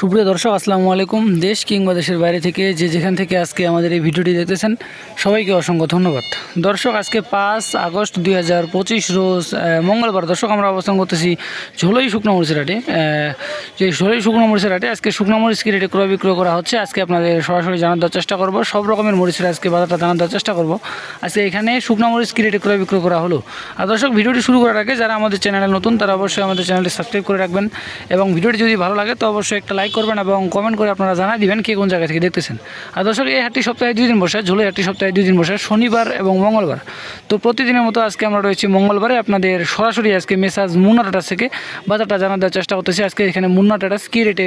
সুপ্রিয় দর্শক, আসসালামু আলাইকুম। দেশ কিংবা দেশের বাইরে থেকে যে যেখান থেকে আজকে আমাদের এই ভিডিওটি দেখতেছেন, সবাইকে অসংখ্য ধন্যবাদ। দর্শক, আজকে পাঁচ আগস্ট দুই হাজার পঁচিশ রোজ মঙ্গলবার। দর্শক, আমরা অবস্থান করতেছি ঝোলই শুকনো মরিচের হাটে। যে ঝোলই শুকনো মরিচের হাটে আজকে শুকনো মরিচ কি রেটে ক্রয় বিক্রয় করা হচ্ছে, আজকে আপনাদের সরাসরি জানার দেওয়ার চেষ্টা করব। সব রকমের মরিচের আজকে বাজারটা জানার দেওয়ার চেষ্টা করব। আজকে এখানে শুকনো মরিচ কি রেটে ক্রয় বিক্রয় করা হলো? আর দর্শক, ভিডিওটি শুরু করার আগে যারা আমাদের চ্যানেলে নতুন, তারা অবশ্যই আমাদের চ্যানেলটি সাবস্ক্রাইব করে রাখবেন। এবং ভিডিওটি যদি ভালো লাগে, তো অবশ্যই একটা লাইক করবেন এবং কমেন্ট করে আপনারা জানাই দিবেন কে কোন জায়গা থেকে দেখতেছেন। আর দর্শক, এই হাটটি সপ্তাহে দুই দিন বসে, ঝোলে হাটটি সপ্তাহে দুই দিন বসে, শনিবার এবং মঙ্গলবার। তো প্রতিদিনের মতো আজকে আমরা রয়েছি মঙ্গলবারে। আপনাদের সরাসরি আজকে মেসাজ মুন্না টাটাস থেকে বাজারটা জানা দেওয়ার চেষ্টা করতেছি। আজকে এখানে মুন্না টাটাস কী রেটে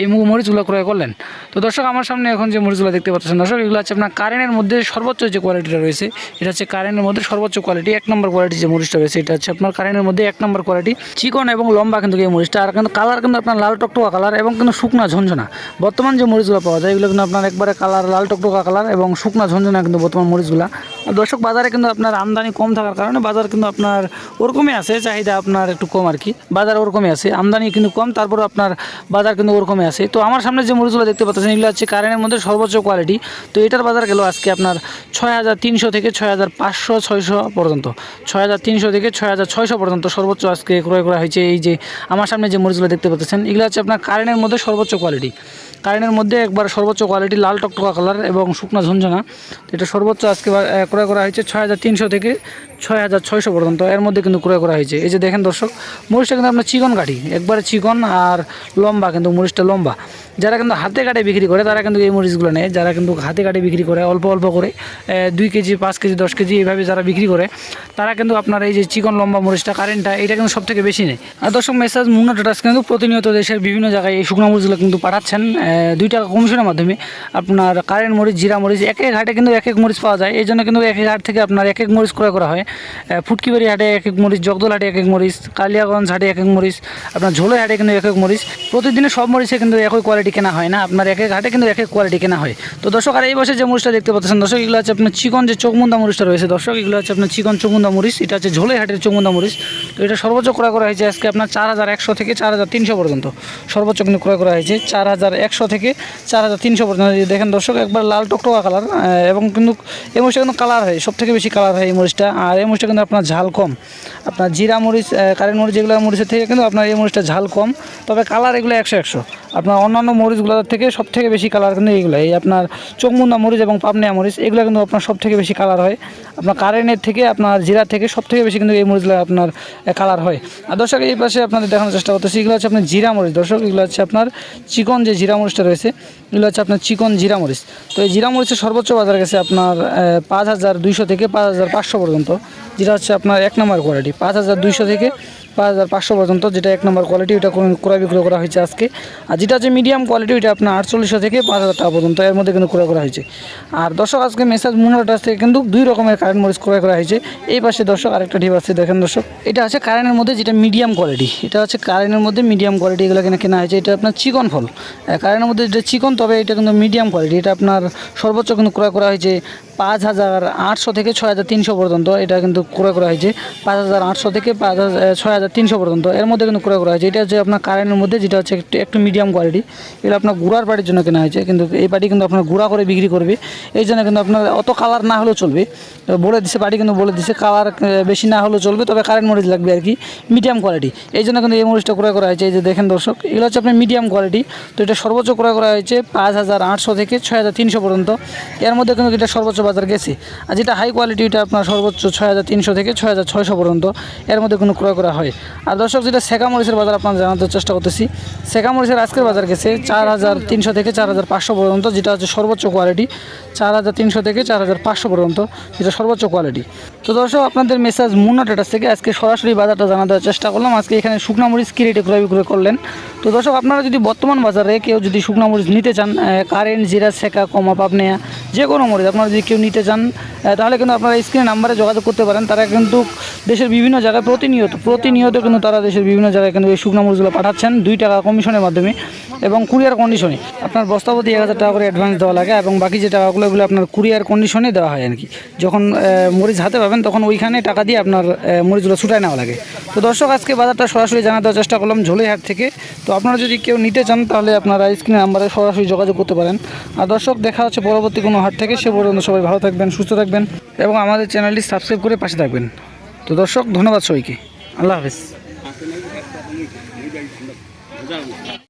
এই মরিচগুলো ক্রয় করলেন? তো দর্শক, আমার সামনে এখন যে মরিচগুলো দেখতে পাচ্ছেন দর্শক, এগুলো হচ্ছে আপনার কারেন্টের মধ্যে সর্বোচ্চ যে কোয়ালিটিটা রয়েছে, এটা হচ্ছে কারেন্টের মধ্যে সর্বোচ্চ কোয়ালিটি এক নম্বর কোয়ালিটি যে মরিচটা রয়েছে, এটা হচ্ছে আপনার কারেন্টের মধ্যে এক নম্বর কোয়ালিটি চিকন এবং লম্বা কিন্তু এই মরিচটা। আর কিন্তু কালার কিন্তু আপনার লাল টকটকা কালার এবং কিন্তু শুকনা ঝঞ্ঝনা বর্তমান যে মরিচগুলো পাওয়া যায়, এগুলো কিন্তু আপনার একবারে কালার, লাল টকটকা কালার এবং শুকনা ঝঞ্ঝনা কিন্তু বর্তমান মরিচগুলো। দর্শক, বাজারে কিন্তু আপনার আমদানি কম থাকার কারণে বাজার কিন্তু আপনার ওরকমই আছে, চাহিদা আপনার একটু কম আর কি। বাজার ওরকমই আছে, আমদানি কিন্তু কম তারপরে আপনার বাজার কিন্তু ওরকমই আছে। তো আমার সামনে যে মরিচগুলো দেখতে পাচ্ছেন, এগুলো হচ্ছে কারেন্টের মধ্যে সর্বোচ্চ কোয়ালিটি তো এটার বাজার গেল আজকে আপনার ছয় হাজার তিনশো থেকে ছয় হাজার পাঁচশো, ছয়শো পর্যন্ত। ছয় হাজার তিনশো থেকে ছয় হাজার ছয়শো পর্যন্ত সর্বোচ্চ আজকে ক্রয় করা হয়েছে। এই যে আমার সামনে যে মরিচগুলো দেখতে পাচ্ছেন, এগুলো হচ্ছে আপনার কারেন্টের মধ্যে সর্বোচ্চ কোয়ালিটি কারেন্টের মধ্যে একবার সর্বোচ্চ কোয়ালিটি লাল টকটকা কালার এবং শুকনা ঝঞ্ঝনা এটা সর্বোচ্চ আজকে ক্রয় করা হয়েছে ছয় হাজার তিনশো থেকে ছয় হাজার ছয়শো পর্যন্ত। এর মধ্যে কিন্তু ক্রয় করা হয়েছে। এই যে দেখেন দর্শক, মরিচটা কিন্তু আপনার চিকন কাঠি, একবারে চিকন আর লম্বা, কিন্তু মরিচটা লম্বা। যারা কিন্তু হাতে কাটে বিক্রি করে, তারা কিন্তু এই মরিচগুলো নেয়। যারা কিন্তু হাতে কাটে বিক্রি করে, অল্প অল্প করে দুই কেজি, পাঁচ কেজি, দশ কেজি, এইভাবে যারা বিক্রি করে, তারা কিন্তু আপনার এই যে চিকন, লম্বা মরিচটা কারেন্টটা এটা কিন্তু সব থেকে বেশি নেয়। আর দর্শক, মেসাজ মুন্না টাটাস কিন্তু প্রতিনিয়ত দেশের বিভিন্ন জায়গায় এই শুকনো মরিচগুলো কিন্তু পাঠাচ্ছেন দুই টাকা কমিশনের মাধ্যমে। আপনার কারেন্ট মরিচ, জিরা মরিচ এক এক হাটে কিন্তু এক এক মরিচ পাওয়া যায়। এই জন্য কিন্তু এক এক হাট থেকে আপনার এক এক মরিচ ক্রয় করা হয়। ফুটকিবাড়ি হাটে এক এক মরিচ, জগদল হাটে এক এক মরিচ, কালিয়াগঞ্জ হাটে এক এক মরিচ, আপনার ঝোলে হাটে কিন্তু এক এক মরিচ। প্রতিদিনে সব মরিচে কিন্তু একই কোয়ালিটি কেনা হয় না। আপনার এক এক হাটে কিন্তু এক এক কোয়ালিটি কেনা হয়। তো দর্শক, আর এই বছর যে মরিচটা দেখতে পাচ্ছেন, দর্শক, এগুলো হচ্ছে আপনার চিকন যে চোখমুন্দা মরিচটা রয়েছে, দর্শক, এগুলো হচ্ছে আপনার চিকন চোখমুন্দা মরিচ, এটা হচ্ছে ঝোলে হাটের চোখমুন্দা মরিচ। তো এটা সর্বোচ্চ ক্রয় করা হয়েছে আজকে আপনার চার হাজার একশো থেকে চার হাজার তিনশো পর্যন্ত। সর্বোচ্চ কিন্তু ক্রয় করা হয়েছে চার হাজার একশো থেকে চার হাজার তিনশো পর্যন্ত। দেখেন দর্শক, একবার লাল টকটকা কালার এবং কিন্তু এই মরিচটা কিন্তু কালার হয় সব থেকে বেশি কালার হয় এই মরিচটা। আর এই মরিচটা কিন্তু আপনার ঝাল কম। আপনার জিরা মরিচ কারেন্ট মরিচ যেগুলো মরিচের থেকে কিন্তু আপনার এই মরিচটা ঝাল কম, তবে কালার এগুলো একশো একশো। আপনার অন্যান্য মরিচগুলোর থেকে সব থেকে বেশি কালার কিন্তু এইগুলো। এই আপনার চোখমুন্দা মরিচ এবং পাবনিয়া মরিচ, এগুলো কিন্তু আপনার সব থেকে বেশি কালার হয়। আপনার কারেন্টের থেকে, আপনার জিরা থেকে সব থেকে বেশি কিন্তু এই মরিচগুলো আপনার কালার হয়। আর দর্শক, এই পাশে আপনাদের দেখানোর চেষ্টা করতেছি, এগুলো হচ্ছে আপনার জিরা মরিচ। দর্শক, এগুলো হচ্ছে আপনার চিকন যে জিরা মরিচটা রয়েছে, এগুলো হচ্ছে আপনার চিকন জিরা মরিচ। তো এই জিরা মরিচের সর্বোচ্চ বাজার গেছে আপনার পাঁচ হাজার দুইশো থেকে পাঁচ হাজার পাঁচশো পর্যন্ত, যেটা হচ্ছে আপনার এক নম্বর কোয়ালিটি পাঁচ হাজার দুইশো থেকে পাঁচ হাজার পাঁচশো পর্যন্ত, যেটা এক নম্বর কোয়ালিটি ওটা ক্রয় বিক্রয় করা হয়েছে আজকে। আর যেটা হচ্ছে মিডিয়াম কোয়ালিটি ওইটা আপনার আটচল্লিশশো থেকে পাঁচ হাজার টাকা পর্যন্ত, এর মধ্যে কিন্তু ক্রয় করা হয়েছে। আর দর্শক, আজকে মেসাজ মুনাটাস থেকে কিন্তু দুই রকমের কারেন্ট মরিচ ক্রয় করা হয়েছে। এই পাশে দর্শক, আরেকটা ঢিপ আছে, দেখেন দর্শক। এটা হচ্ছে কারেন্টের মধ্যে যেটা মিডিয়াম কোয়ালিটি এটা হচ্ছে কারেন্টের মধ্যে মিডিয়াম কোয়ালিটি এগুলো কেনা কেনা হয়েছে। এটা আপনার চিকন ফল। কারেন্টের মধ্যে যেটা চিকন, তবে এটা কিন্তু মিডিয়াম কোয়ালিটি এটা আপনার সর্বোচ্চ কিন্তু ক্রয় করা হয়েছে পাঁচ হাজার আটশো থেকে ছয় হাজার তিনশো পর্যন্ত, এটা কিন্তু ক্রয় করা হয়েছে পাঁচ হাজার আটশো থেকে পাঁচ হাজার, ছয় হাজার তিনশো পর্যন্ত। এর মধ্যে কিন্তু ক্রয় করা হয়েছে। এটা হচ্ছে আপনার কারেন্টের মধ্যে, যেটা হচ্ছে একটু একটু মিডিয়াম কোয়ালিটি এগুলো আপনার গুড়ার পাটির জন্য কেনা হয়েছে। কিন্তু এই পাটি কিন্তু আপনার গুঁড়া করে বিক্রি করবে। এই জন্য কিন্তু আপনার অত কালার না হলেও চলবে। বলে দিছে পাটি কিন্তু বলে দিছে কালার বেশি না হলেও চলবে। তবে কারেন্ট মরিচ লাগবে আর কি মিডিয়াম কোয়ালিটি এই জন্য কিন্তু এই মরিচটা ক্রয় করা হয়েছে। এই যে দেখেন দর্শক, এগুলো হচ্ছে আপনার মিডিয়াম কোয়ালিটি তো এটা সর্বোচ্চ ক্রয় করা হয়েছে পাঁচ হাজার আটশো থেকে ছয় হাজার তিনশো পর্যন্ত। এর মধ্যে কিন্তু এটা সর্বোচ্চ বাজার গেছে। আর যেটা হাই কোয়ালিটি এটা আপনার সর্বোচ্চ ছয় হাজার তিনশো থেকে ছয় হাজার ছয়শো পর্যন্ত। এর মধ্যে কোনো ক্রয় করা হয়। আর দর্শক, যেটা সেকা মরিচের বাজার আপনার জানাতে চেষ্টা করতেছি, সেকা মরিচের আজকের বাজার গেছে চার হাজার তিনশো থেকে চার হাজার পাঁচশো পর্যন্ত, যেটা হচ্ছে সর্বোচ্চ কোয়ালিটি চার হাজার তিনশো থেকে চার হাজার পাঁচশো পর্যন্ত, যেটা সর্বোচ্চ কোয়ালিটি তো দর্শক, আপনাদের মেসেজ মুন্না টেটাস থেকে আজকে সরাসরি বাজারটা জানা দেওয়ার চেষ্টা করলাম। আজকে এখানে শুকনা মরিচ কী রেটে ক্রয় বিক্রয় করলেন? তো দর্শক, আপনারা যদি বর্তমান বাজারে কেউ যদি শুকনা মরিচ নিতে চান কারেন্ট জিরা, সেকা, কমা, পাবনেয়া যে কোনো মরিচ, আপনারা যদি কেউ নিতে চান তাহলে কিন্তু আপনারা স্ক্রিনে নাম্বারে যোগাযোগ করতে পারেন। তারা কিন্তু দেশের বিভিন্ন জায়গায় প্রতিনিয়ত প্রতিনিয়ত কিন্তু তারা দেশের বিভিন্ন জায়গায় কিন্তু এই শুকনো মরিচগুলো পাঠাচ্ছেন, দুই টাকা কমিশনের মাধ্যমে এবং কুরিয়ার কন্ডিশনে। আপনার বস্তাপতি এক হাজার টাকা করে অ্যাডভান্স দেওয়া লাগে এবং বাকি যে টাকাগুলো এগুলো আপনার কুরিয়ার কন্ডিশনে দেওয়া হয় আর কি। যখন মরিচ হাতে পাবেন, তখন ওইখানে টাকা দিয়ে আপনার মরিচগুলো ছুটায় নেওয়া লাগে। তো দর্শক, আজকে বাজারটা সরাসরি জানা দেওয়ার চেষ্টা করলাম ঝোলেহাট থেকে। তো আপনারা যদি কেউ নিতে চান, তাহলে আপনারা স্ক্রিনে নাম্বারে সরাসরি যোগাযোগ করতে পারেন। আর দর্শক, দেখা হচ্ছে পরবর্তী কোনো হাট থেকে। সে পর্যন্ত সবাই ভালো থাকবেন, সুস্থ থাকবেন এবং আমাদের চ্যানেলটি সাবস্ক্রাইব করে পাশে থাকবেন। তো দর্শক, ধন্যবাদ সবাইকে। আল্লাহ হাফিজ।